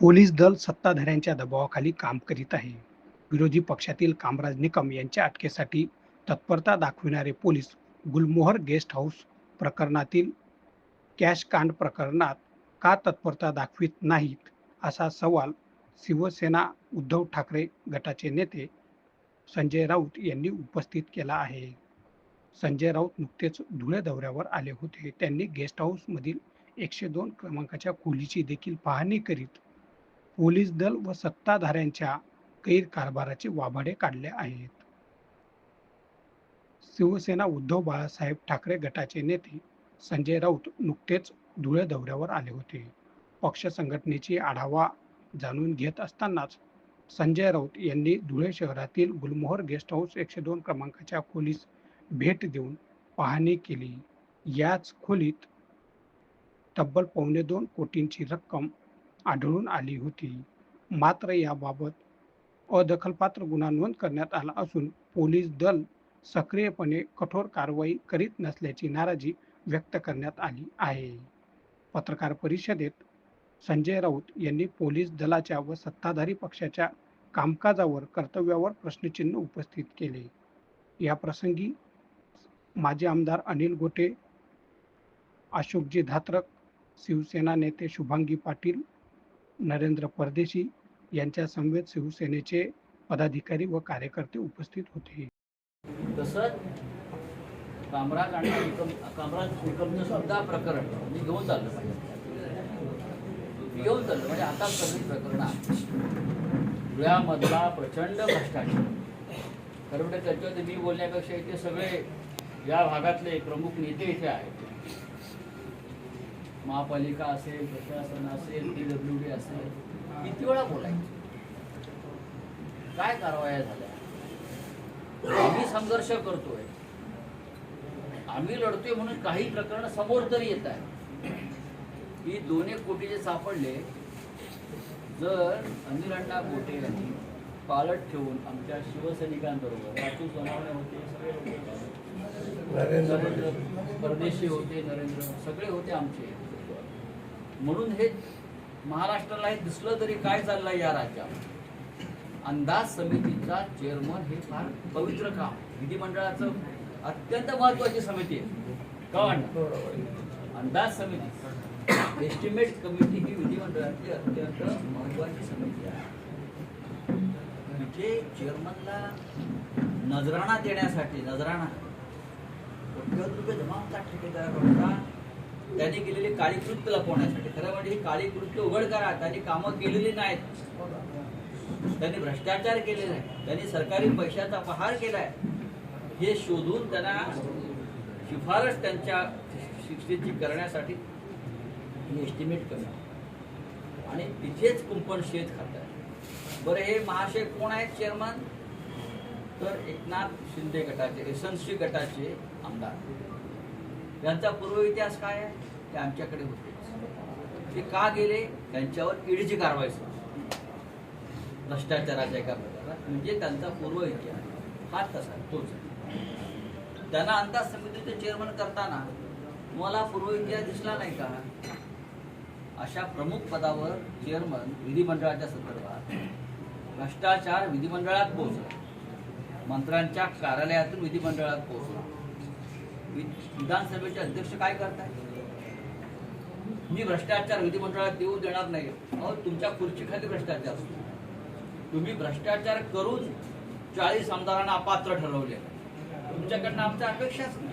Police दल सत्ताधाऱ्यांच्या दबावाखाली काम करीत आहे. विरोधी पक्षातील कामराज निकम यांच्या अटकेसाठी तत्परता दाखविणारे पोलीस गुलमोहर गेस्ट हाऊस प्रकरणातील कॅश कांड प्रकरणात का तत्परता दाखवित नाहीत असा सवाल शिवसेना उद्धव ठाकरे गटाचे नेते संजय राऊत यांनी उपस्थित केला आहे. संजय राऊत नुकतेच धुळे दौऱ्यावर आले होते. त्यांनी गेस्ट हाऊसमधील एकशे दोन क्रमांकाच्या खोलीची देखील पाहणी करीत पोलीस दल व सत्ताधाऱ्यांच्या गैरकारभाराचे वाभाडे काढले आहेत. शिवसेना उद्धव बाळासाहेब ठाकरे गटाचे नेते संजय राऊत नुकतेच धुळे दौऱ्यावर आले होते. पक्ष संघटनेची आढावा जाणून घेत असतानाच संजय राऊत यांनी धुळे शहरातील गुलमोहर गेस्ट हाऊस एकशे दोन क्रमांकाच्या खोलीस भेट देऊन पाहणी केली. याच खोलीत तब्बल पावणे दोन कोटींची रक्कम आढळून आली होती. मात्र याबाबत अदखलपात्र गुन्हा नोंद करण्यात आला असून पोलीस दल सक्रियपणे कठोर कारवाई करीत नसल्याची नाराजी व्यक्त करण्यात आली आहे. पत्रकार परिषदेत संजय राऊत यांनी पोलीस दलाच्या व सत्ताधारी पक्षाच्या कामकाजावर कर्तव्यावर प्रश्नचिन्ह उपस्थित केले. या प्रसंगी माजी आमदार अनिल गोटे अशोकजी धात्रक शिवसेना नेते शुभांगी पाटील नरेंद्र परदेशी यांच्या समवेत शिवसेनेचे पदाधिकारी व कार्यकर्ते उपस्थित होते. तसंच कामराज आणि कामराज निकमचं सुद्धा प्रकरण मी घेऊन चाललं पाहिजे. घेऊन चाललं. म्हणजे आता सगळी प्रकरण धुळ्यामधला प्रचंड भ्रष्टाचार. खरं म्हणजे त्याच्यामध्ये मी बोलण्यापेक्षा इथे सगळे या भागातले प्रमुख नेते इथे आहेत. महापालिका असेल प्रशासन असेल टी डब्ल्यू डी असेल किती वेळा बोलायचं? काय कारवाया झाल्या? आम्ही संघर्ष करतोय. आम्ही लढतोय म्हणून काही प्रकरण समोर तरी येत आहे की दोन एक कोटीचे सापडले. जर अनिल अण्णा गोटे यांनी पालट ठेवून आमच्या शिवसैनिकांबरोबर राजू सोनावणे होते सगळे होते. नरेंद्र परदेशी होते नरेंद्र सगळे होते आमचे. म्हणून हे महाराष्ट्राला हे दिसलं तरी काय चाललंय या राज्यात अंदाज समितीचा चेअरमन हे फार पवित्र काम. विधिमंडळाचं अत्यंत महत्वाची समिती आहे. का अंदाज समिती. एस्टिमेट कमिटी ही विधिमंडळाची अत्यंत महत्वाची समिती आहे. तिथे चेअरमनला नजराणा देण्यासाठी नजराणा. कोट्यवधी रुपये जमा होतात ठेकेदाराकडून त्यांनी केलेली काळी कृत्य लपवण्यासाठी खरं म्हणजे ही काळी कृत्य उघड करा त्यांनी कामं केलेली नाहीत. त्यांनी भ्रष्टाचार केलेला आहे त्यांनी सरकारी पैशाचा पहार केलाय. हे शोधून त्यांना शिफारस त्यांच्या शिक्षेची करण्यासाठी एस्टिमेट करणं आणि तिथेच कुंपण शेत खात आहे बरं हे महाशय कोण आहेत चेअरमन तर एकनाथ शिंदे गटाचे एसएनसी गटाचे आमदार. यांचा पूर्व इतिहास काय आहे? ते आमच्याकडे होते. ते का गेले? त्यांच्यावर ईडीची कारवाई सुरू भ्रष्टाचाराच्या एका प्रकारात. म्हणजे त्यांचा पूर्व इतिहास. हा तसा तोच त्यांना अंदाज समितीचे चेअरमन करताना तुम्हाला पूर्व इतिहास दिसला नाही का? अशा प्रमुख पदावर चेअरमन विधिमंडळाच्या संदर्भात भ्रष्टाचार विधिमंडळात पोहोचला. मंत्र्यांच्या कार्यालयातून विधिमंडळात पोहोचला. विधानसभेचे अध्यक्ष काय करताय? मी भ्रष्टाचार विधिमंडळात देऊ देणार नाही. अहो तुमच्या खुर्चीखाली भ्रष्टाचार असतो. तुम्ही भ्रष्टाचार करून चाळीस आमदारांना अपात्र ठरवले. तुमच्याकडनं आमच्या अपेक्षाच नाही